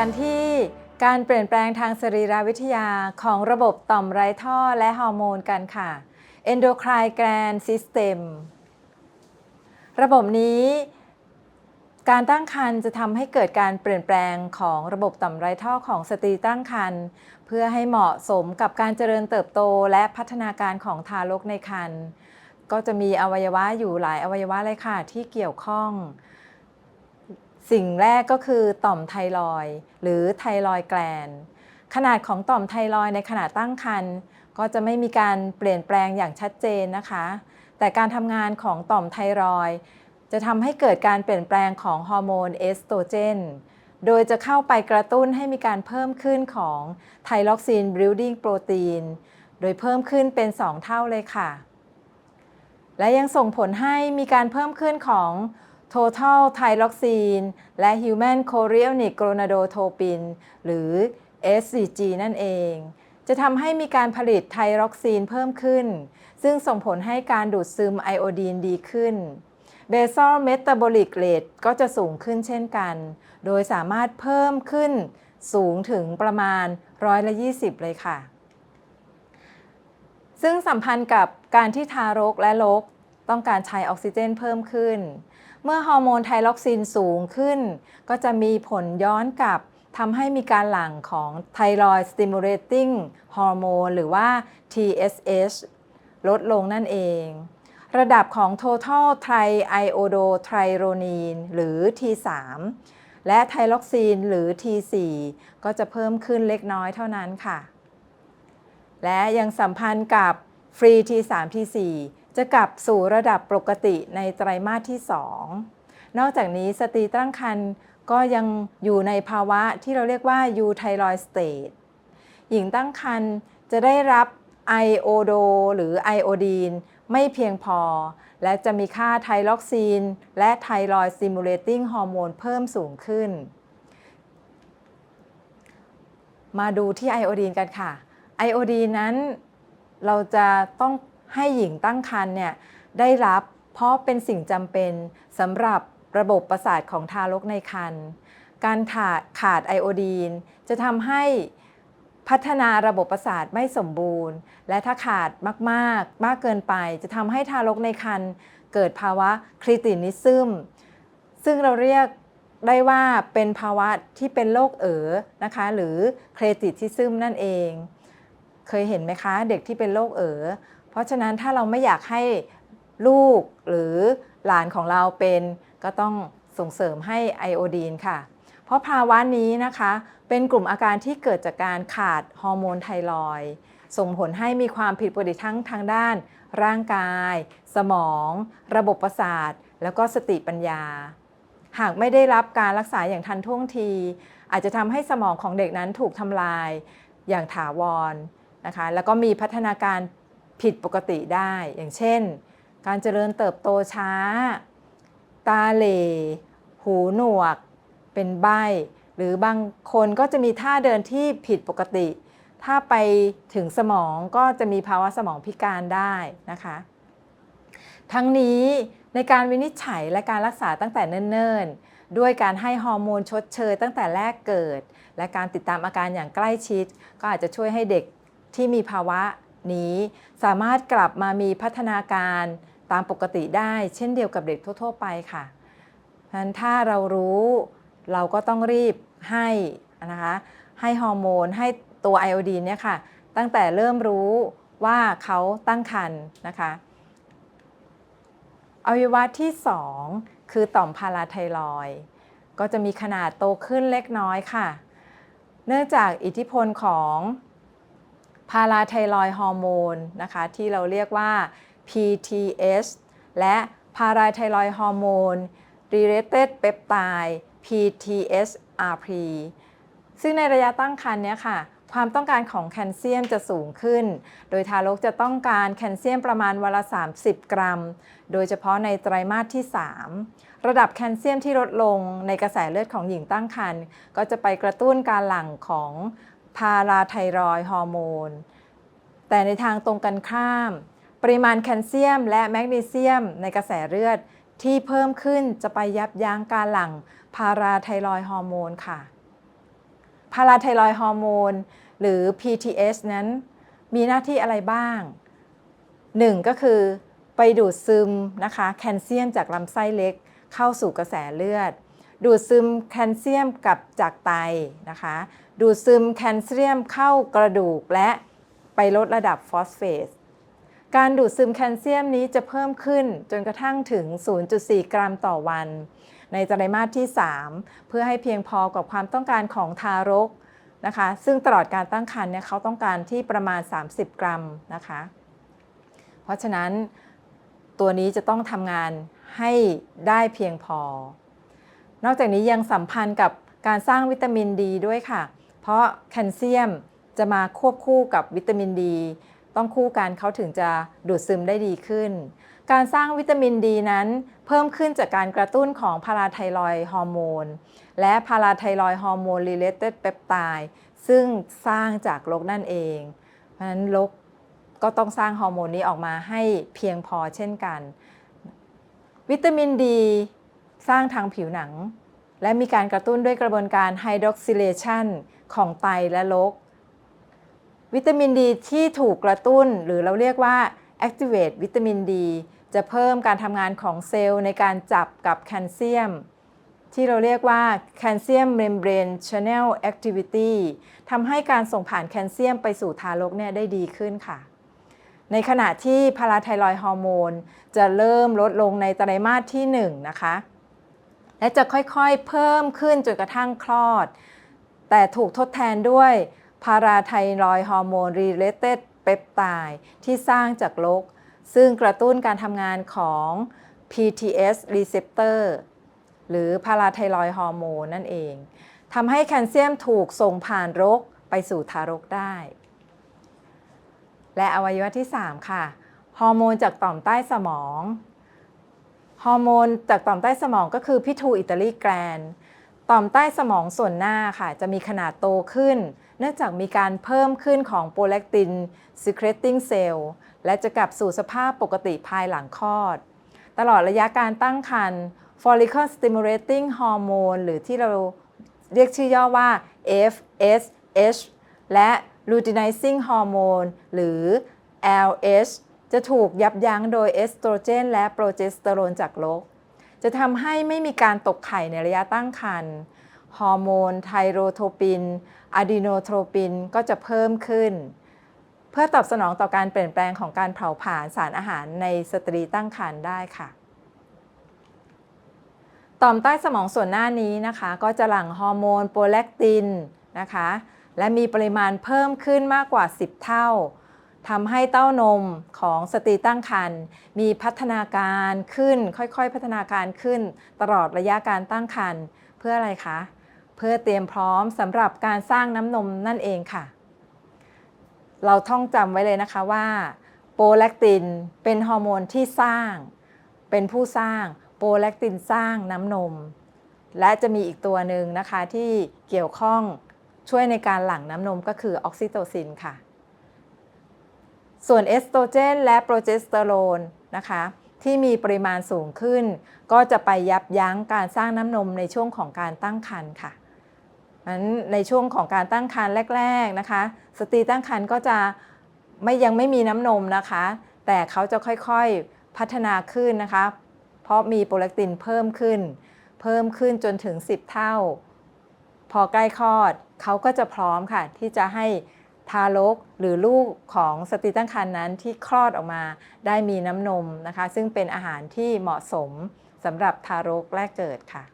การเปลี่ยนแปลงทางสรีรวิทยาของระบบต่อมไรท่อและฮอร์โมนกันค่ะ endocrine gland system ระบบนี้การตั้งครรภ์จะทำให้เกิดการเปลี่ยนแปลงของระบบต่อมไรท่อของสตรีตั้งครรภ์เพื่อให้เหมาะสมกับการเจริญเติบโตและพัฒนาการของทารกในครรภ์ก็จะมีอวัยวะอยู่หลายอวัยวะเลยค่ะที่เกี่ยวข้อง สิ่งแรกก็คือต่อมไทรอยหรือไทรอยแกลน ขนาดของต่อมไทรอยในขณะตั้งครรภ์ก็จะไม่มีการเปลี่ยนแปลงอย่างชัดเจนนะคะ แต่การทำงานของต่อมไทรอยจะทำให้เกิดการเปลี่ยนแปลงของฮอร์โมนเอสโตรเจน โดยจะเข้าไปกระตุ้นให้มีการเพิ่มขึ้นของไทล็อกซินบิลดิ้งโปรตีน โดยเพิ่มขึ้นเป็น 2 เท่าเลยค่ะ และยังส่งผลให้มีการเพิ่มขึ้นของ Total Thyroxine และ Human Chorionic Gonadotropin หรือ SCG นั่นเอง จะทำให้มีการผลิตไทรอกซีนเพิ่มขึ้น ซึ่งส่งผลให้การดูดซึมไอโอดีนดีขึ้น Basal Metabolic Rate ก็จะสูงขึ้นเช่นกัน โดยสามารถเพิ่มขึ้นสูงถึงประมาณร้อยละ20 เลยค่ะ ซึ่งสัมพันธ์กับการที่ทารกและลกต้องการใช้ออกซิเจนเพิ่มขึ้น เมื่อฮอร์โมนไทรอกซินสูงขึ้น ก็จะมีผลย้อนกลับทำให้มีการหลั่งของไทรอยสติมูลเลติ้งฮอร์โมนหรือว่า TSH ลดลงนั่นเอง ระดับของ Total Triiodothyronine หรือ T3 และไทรอกซีนหรือ T4 ก็จะเพิ่มขึ้นเล็กน้อยเท่านั้นค่ะ และยังสัมพันธ์กับฟรี T3 T4 จะกลับสู่ระดับปกติในไตรมาสที่ 2 นอกจากนี้สตรีตั้งครรภ์ก็ยังอยู่ในภาวะที่เราเรียกว่ายูไทรอยสเตตหญิงตั้งครรภ์จะได้รับไอโอโดหรือไอโอดีนไม่เพียงพอ และจะมีค่าไทรอกซีน และไทรอยด์สติมูเลติ้งฮอร์โมนเพิ่มสูงขึ้น มาดูที่ไอโอดีนกันค่ะไอโอดีนนั้นเราจะต้อง ให้หญิงตั้งครรภ์เนี่ยได้รับเพราะเป็นสิ่งจำเป็นสำหรับระบบประสาทของทารกในครรภ์การขาดขาดไอโอดีน จะทำให้พัฒนาระบบประสาทไม่สมบูรณ์ และถ้าขาดมากๆ มากเกินไป จะทำให้ทารกในครรภ์เกิดภาวะคริตินิซึมซึ่งเราเรียกได้ว่าเป็นภาวะที่เป็นโรคเอ๋อนะคะ หรือเครติทิซึมนั่นเอง เคยเห็นไหมคะ เด็กที่เป็นโรคเอ๋อ เพราะฉะนั้นถ้าเราไม่อยากให้ลูกหรือหลานของเราเป็นก็ต้องส่งเสริมให้ไอโอดีนค่ะ เพราะภาวะนี้นะคะ เป็นกลุ่มอาการที่เกิดจากการขาดฮอร์โมนไทรอยส่งผลให้มีความผิดปกติทั้งทางด้าน ร่างกาย สมอง ระบบประสาท แล้วก็สติปัญญา หากไม่ได้รับการรักษาอย่างทันท่วงที อาจจะทำให้สมองของเด็กนั้นถูกทำลายอย่างถาวรนะคะ แล้วก็มีพัฒนาการ ผิดปกติได้ อย่างเช่น การเจริญเติบโตช้า ตาเหลหูหนวก เป็นใบ หรือบางคนก็จะมีท่าเดินที่ผิดปกติ ถ้าไปถึงสมองก็จะมีภาวะสมองพิการได้นะคะ ทั้งนี้ในการวินิจฉัยและการรักษาตั้งแต่เนิ่นๆ ด้วยการให้ฮอร์โมนชดเชยตั้งแต่แรกเกิด และการติดตามอาการอย่างใกล้ชิด ก็อาจจะช่วยให้เด็กที่มีภาวะ นี้สามารถกลับมามีพัฒนาการตามปกติได้ เช่นเดียวกับเด็กทั่ว ๆ ไปค่ะฉะนั้นถ้าเรารู้เราก็ต้องรีบให้นะคะให้ฮอร์โมนให้ตัวไอโอดีนเนี่ยค่ะ ตั้งแต่เริ่มรู้ว่าเขาตั้งครรภ์นะคะอวัยวะที่ 2 คือต่อมพาราไทรอยก็จะมีขนาดโตขึ้นเล็กน้อยค่ะ เนื่องจากอิทธิพลของ พาราไทรอยฮอร์โมนนะคะที่เราเรียกว่า PTH และพาราไทรอยฮอร์โมน related peptide PTSRP ซึ่งในระยะตั้งครรภ์เนี่ยค่ะ ความต้องการของแคลเซียมจะสูงขึ้น โดยทารกจะต้องการแคลเซียมประมาณวันละ 30 กรัม โดยเฉพาะในไตรมาสที่ 3 ระดับแคลเซียมที่ลดลงในกระแสเลือดของหญิงตั้งครรภ์ก็จะไปกระตุ้นการหลั่งของ พาราไทรอยฮอร์โมน แต่ในทางตรงกันข้าม ปริมาณแคลเซียม และแมกนีเซียม ในกระแสเลือดที่เพิ่มขึ้นจะไปยับยั้งการหลั่งพาราไทรอยฮอร์โมนค่ะ พาราไทรอยฮอร์โมน หรือ PTH นั้น มีหน้าที่อะไรบ้างหนึ่งก็คือไปดูดซึมนะคะแคลเซียมจากลำไส้เล็กเข้าสู่กระแสเลือด ดูดซึมแคลเซียมกับจากไตนะคะ ดูดซึมแคลเซียมเข้ากระดูกและไปลดระดับฟอสเฟตการดูดซึมแคลเซียมนี้จะเพิ่มขึ้นจนกระทั่งถึง 0.4 กรัมต่อวัน ในไตรมาสที่ 3 เพื่อให้เพียงพอกับความต้องการของทารกนะคะ ซึ่งตลอดการตั้งครรภ์เนี่ยเขาต้องการที่ประมาณ 30 กรัมนะคะ เพราะฉะนั้นตัวนี้จะต้องทำงานให้ได้เพียงพอ นอกจากนี้ยังสัมพันธ์กับการสร้างวิตามินดีด้วยค่ะ เพราะแคลเซียมจะมาควบคู่กับวิตามินดี ต้องคู่กันเขาถึงจะดูดซึมได้ดีขึ้น การสร้างวิตามินดีนั้น เพิ่มขึ้นจากการกระตุ้นของพาราไทรอยฮอร์โมนและพาราไทรอยฮอร์โมน related peptide ซึ่งสร้างจากลกนั่นเอง เพราะฉะนั้นลกก็ต้องสร้างฮอร์โมนนี้ออกมาให้เพียงพอเช่นกัน วิตามินดี สร้างทางผิวหนัง และมีการกระตุ้นด้วยกระบวนการไฮดรอกซิเลชัน ของไตและลกวิตามินดีที่ถูกกระตุ้น หรือเราเรียกว่า activate วิตามินดีจะเพิ่มการทำงานของเซลล์ในการจับกับแคลเซียม ที่เราเรียกว่า calcium membrane channel activity ทำให้การส่งผ่านแคลเซียมไปสู่ทารกเนี่ยได้ดีขึ้นค่ะ ในขณะที่พาราไทรอยฮอร์โมนจะเริ่มลดลงในไตรมาสที่ 1 นะคะ และจะค่อยๆเพิ่มขึ้นจนกระทั่งคลอด แต่ถูกทดแทนด้วยพาราไทรอยฮอร์โมน related peptide ที่สร้างจากลก ซึ่งกระตุ้นการทำงานของ PTS receptor หรือพาราไทรอยฮอร์โมนนั่นเองทำให้แคลเซียมถูกส่งผ่านรกไปสู่ทารกได้ และอวัยวะที่ 3 ค่ะ ฮอร์โมนจากต่อมใต้สมอง ฮอร์โมนจากต่อมใต้สมองก็คือพิทูอิตาลีแกรน ต่อมใต้สมองส่วนหน้าค่ะ จะมีขนาดโตขึ้น เนื่องจากมีการเพิ่มขึ้นของโปรแลคติน secreting cell และจะกลับสู่สภาพปกติภายหลังคลอด ตลอดระยะการตั้งครรภ์ follicle stimulating hormone หรือที่เราเรียกชื่อย่อว่า FSH และ luteinizing hormone หรือ LH จะถูกยับยั้งโดยเอสโตรเจนและโปรเจสเตอโรนจากลก จะทำให้ไม่มีการตกไข่ในระยะตั้งครรภ์ฮอร์โมน ไทโรโทปินอะดีโนโทรปินก็จะเพิ่มขึ้น เพื่อตอบสนองต่อการเปลี่ยนแปลงของการเผาผลาญสารอาหารในสตรีตั้งครรภ์ได้ค่ะต่อมใต้สมองส่วนหน้านี้นะคะ ก็จะหลั่งฮอร์โมนโปรแลคตินนะคะ และมีปริมาณเพิ่มขึ้นมากกว่า 10 เท่า ทำให้เต้านมของสตรีตั้งครรภ์มีพัฒนาการขึ้นค่อยๆ พัฒนาการขึ้น ตลอดระยะการตั้งครรภ์เพื่ออะไรคะ เพื่อเตรียมพร้อมสำหรับการสร้างน้ำนมนั่นเองค่ะ เราท่องจำไว้เลยนะคะว่า โปรแลคตินเป็นฮอร์โมนที่สร้าง เป็นผู้สร้างโปรแลคตินสร้างน้ำนม และจะมีอีกตัวหนึ่งนะคะที่เกี่ยวข้องช่วยในการหลั่งน้ำนมก็คือออกซิโตซินค่ะ ส่วนเอสโตรเจนและโปรเจสเตอโรนนะคะที่มีปริมาณสูงขึ้น ก็จะไปยับยั้งการสร้างน้ำนมในช่วงของการตั้งครรภ์ค่ะนั้นในช่วงของการตั้งครรภ์แรก ๆนะคะ สตรีตั้งครรภ์ก็จะไม่ยังไม่มีน้ำนมนะคะ แต่เขาจะค่อยๆพัฒนาขึ้นนะคะ เพราะมีโปรแลคตินเพิ่มขึ้น เพิ่มขึ้นจนถึง 10 เท่า พอใกล้คลอดเขาก็จะพร้อมค่ะ ที่จะให้ ทารกหรือลูกของสตรีตั้งครรภ์นนั้นที่คลอดออกมาได้มีน้ำนมนะคะ ซึ่งเป็นอาหารที่เหมาะสมสำหรับทารกแรกเกิดค่ะ